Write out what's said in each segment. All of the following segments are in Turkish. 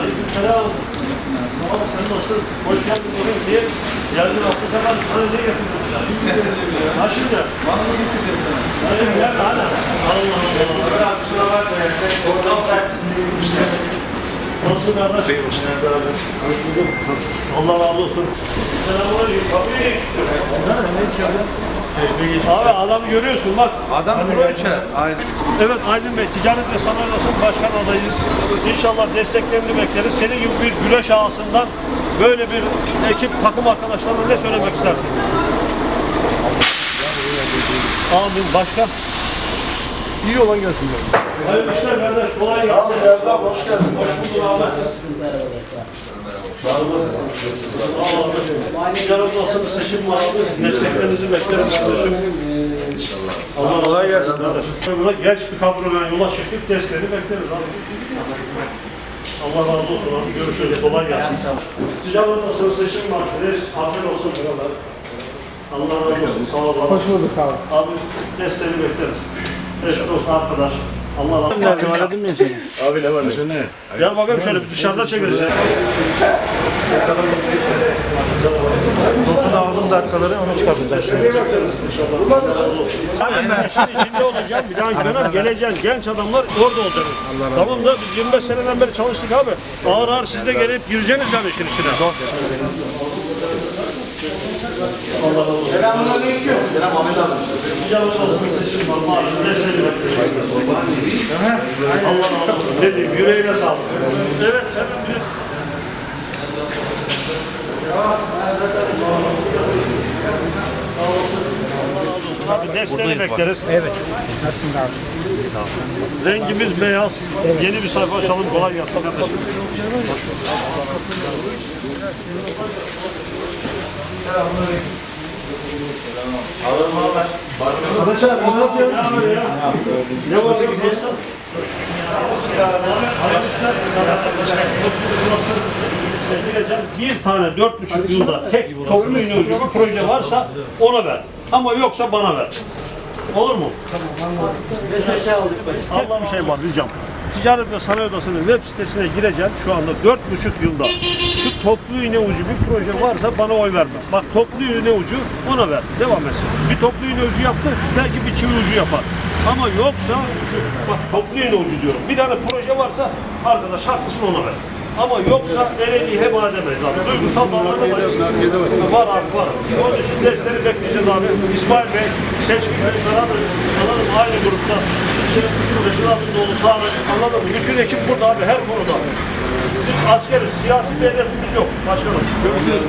Aleykümselam. Ol, sen nasılsın? Hoş geldin oğlum diye. Geldin Afrika'dan sana ne getirdin? Ha şimdi? Bana mı getireceğim sana? Hayır gel hadi. Allah Allah. Ömer abi kusura bakma ya. Sen esnaf sahibisin diye gitmişler. Nasılsın kardeş? Hoş bulduk. Nasıl? Allah razı olsun. Selamünaleyküm. Kapıyı ne Sen ne içiyordun? Abi adamı görüyorsun bak. Adam pro içer. Aynen. Evet Aydın Bey, Ticaret ve Sanayi Odası Başkan adayıyız. İnşallah desteklerini bekleriz. Senin gibi bir güreş ağasından böyle bir ekip, takım arkadaşlarına ne söylemek istersin? Amin. Başka? İyi olan gelsin yani. Hayırlı işler kardeş. Kolay gelsin. Beyaz abi hoş geldin. Hoş bulduk abi. Sağ olun. Ticaret Odası'nın seçim var abi. Desteklerinizi bekleriz kardeşim. Allah kolay gelsin. Buna genç bir kadroyla yola çıkıp desteğini bekleriz abi. Allah razı olsun abi. Görüşürüz. Kolay gelsin. Ticaret Odası'nın seçim var. Afiyet olsun. Allah razı olsun. Sağ olun. Hoş bulduk abi. Abi desteğini bekleriz. Eş dost arkadaş. Allah razı olsun. Aradın mı seni? Abi ne var ne? Gel bakalım şöyle bir dışarıda çekeriz ya. Aldım dakikaları onu çıkartacağız. Ben işin içinde olacağım. Bir dahaki dönem geleceğim. Genç adamlar orada olacak. Tamam da biz 25 seneden beri çalıştık abi. Ağır ağır siz de gelip gireceksiniz yani işin içine. Selamünaleyküm. Selam Ahmet abi. Allah. Ne diyeyim, yüreğine sağlık. Evet, hemen biraz. Abi desteğini bekleriz. Evet. Nasılsın abi? Rengimiz beyaz. Yeni bir sayfa açalım. Kolay gelsin kardeşim. Arkadaş abi ne yapıyorsun? Ne var? Bir tane dört buçuk yılda tek toplu ucu bir proje varsa ona ver. Ama yoksa bana ver. Olur mu? Tek bir şey var ricam. Ticaret ve Sanayi Odası'nın web sitesine gireceğim şu anda dört buçuk yılda. Şu toplu iğne ucu bir proje varsa bana oy verme. Bak toplu iğne ucu ona ver. Devam etsin. Bir toplu iğne ucu yaptı belki bir çivi ucu yapar. Ama yoksa şu- bak toplu iğne ucu diyorum. Bir tane proje varsa arkadaş haklısın ona ver. Ama yoksa ereği heba edemeyiz abi. Duygusal davranamayız. Var abi var. Onun için desteğini bekleyeceğiz abi. İsmail Bey, Seçkin Bey, beraber anladın mı? Aynı grupta. Şey, Reşit abinin oğlu Tarık, anladın mı? Bütün ekip burada abi her konuda. Biz askeriz, siyasi bir hedefimiz yok başkanım. Görüşürüz.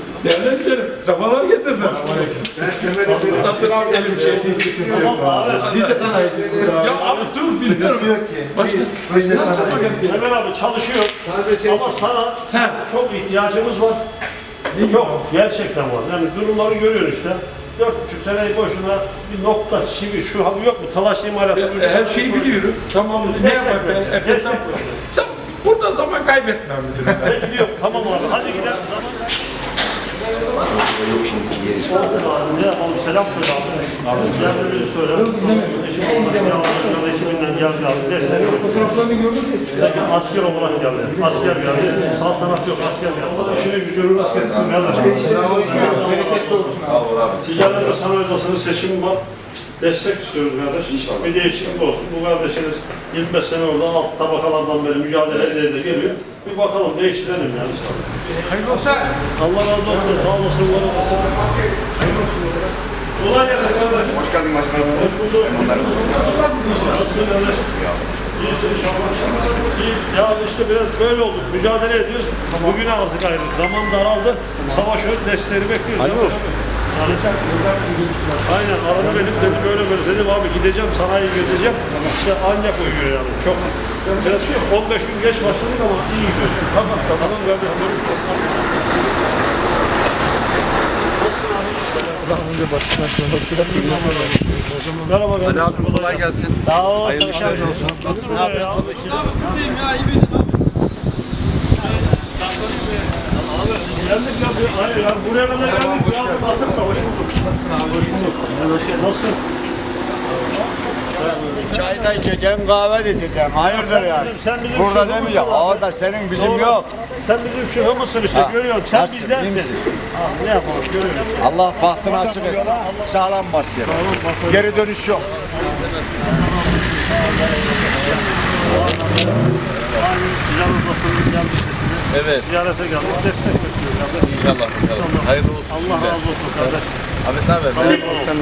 Devletlerim, safalar getirdim. Abdül abi elim şey. Biz de sana Ya abi dur bilmiyorum. Yok ki. Başka nasıl? Hemen abi çalışıyor. Ama sana çok ihtiyacımız var. Çok gerçekten var. Yani durumları görüyorsun işte. Dört buçuk seneyi boşuna bir nokta, çivi, şu bu yok mu? Talaş imalatı. Ya, Her şeyi biliyorum. Tamam ne yapayım ben? destek. Sen burada zaman kaybetmem. Ben gidiyorum. Tamam abi. Hadi gidelim. Tamam. Ne yapalım? Selam söyle abi. Abi geldiğimizi söyle. Eşim olmak yavrularla ekibinden geldi abi. Destek. fotoğraflarını asker olarak geldi. Asker geldi. Saltanat yok. Asker geldi. İşini gücünü rast getirsin kardeşim. Bereketli olsun abi. Ticaret ve Sanayi Odası'nın seçimi var. Destek istiyoruz kardeş. İnşallah. Bir değişiklik olsun. Bu kardeşiniz 25 sene orada alt tabakalardan beri mücadele ede geliyor. Bir bakalım değiştirelim yani. Hayırlı olsun. Allah razı olsun. Sağ olasın. Var olasın. Kolay gelsin kardeş. Hoş geldin başkanım. Hoş bulduk. Nasılsın kardeş? İyisin inşallah. İyi. Ya işte biraz böyle olduk. Mücadele ediyoruz. Bugüne artık ayrı. Zaman daraldı. Savaşıyoruz. Desteğini bekliyoruz. Değil mi? Yani, aynen benim dedi böyle böyle dedim abi gideceğim sanayi gezeceğim işte ancak uyuyor yani çok biraz 15 gün geç başladık ama iyi gidiyorsun tamam tamam tamam kardeşim görüşürüz Merhaba kardeşim. Hadi abi kolay gelsin. Sağ ol. Hayırlı işler olsun. Nasılsın ya? Geldik ya. bir- Hayır ya. Buraya kadar geldik. Bir aldım atım da hoş bulduk. Nasılsın abi? Hoş bulduk. Hoş geldin. Nasılsın? Çay da içeceğim, kahve de içeceğim. Hayırdır Sen yani. bizim- sen bizim Burada şu demeyeceğim. humusun Aa da senin bizim Doğru. yok. Sen bizim şu mısın işte Ha, görüyorum. Sen nasıl, iyi bizdensin. misin? Ha, ne yapalım görüyorum. Allah bahtını açık etsin. Sağlam bas yere. Geri dönüş yok. Odasının. Evet. Ziyarete geldik. Destek İnşallah. inşallah. Hayırlı olsun. Allah razı olsun kardeş. Ahmet abi. Sen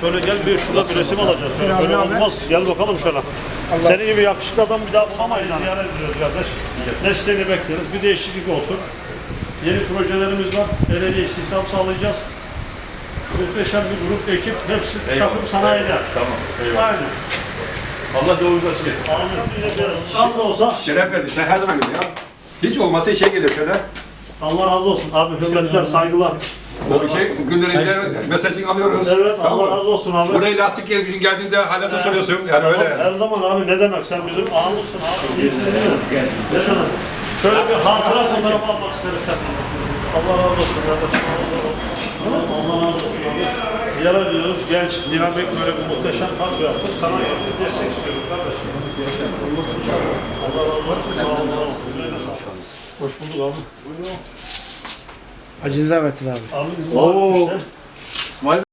Şöyle gel bir şurada bir resim alacağız. Şöyle böyle olmaz. Gel bakalım şöyle. Senin gibi yakışıklı adam bir daha bulamayız. Ziyaret ediyoruz kardeş. Desteğini bekleriz. Bir değişiklik olsun. Yeni projelerimiz var. El ele istihdam sağlayacağız. Muhteşem bir grup, ekip, hepsi takım sanayide. Tamam. Eyvallah. Aynen. Allah yolunu açık etsin. Az da olsa Şeref verdi. Sen her zaman geliyor ya. Hiç olmazsa işe gelir şöyle. Allah razı olsun. Abi hürmetler, saygılar. O şey günlerinden mesajını alıyoruz. Evet, Tamam Allah razı olsun abi. Buraya lastik gelmişsin geldiğinde halata soruyorsun. Yani öyle. Her zaman abi ne demek sen bizim ağımızsın abi. Ne demek? Şöyle bir hatıra fotoğrafı almak isteriz sen. Allah razı olsun kardeşim. Allah razı olsun. Ziyaret ediyoruz. Genç, dinamik böyle bir muhteşem park yaptık. Sana destek istiyorum kardeşim. Allah razı olsun. Sağ olun. Hoş bulduk abi. Acınıza versin abi. Abi, Oo. işte.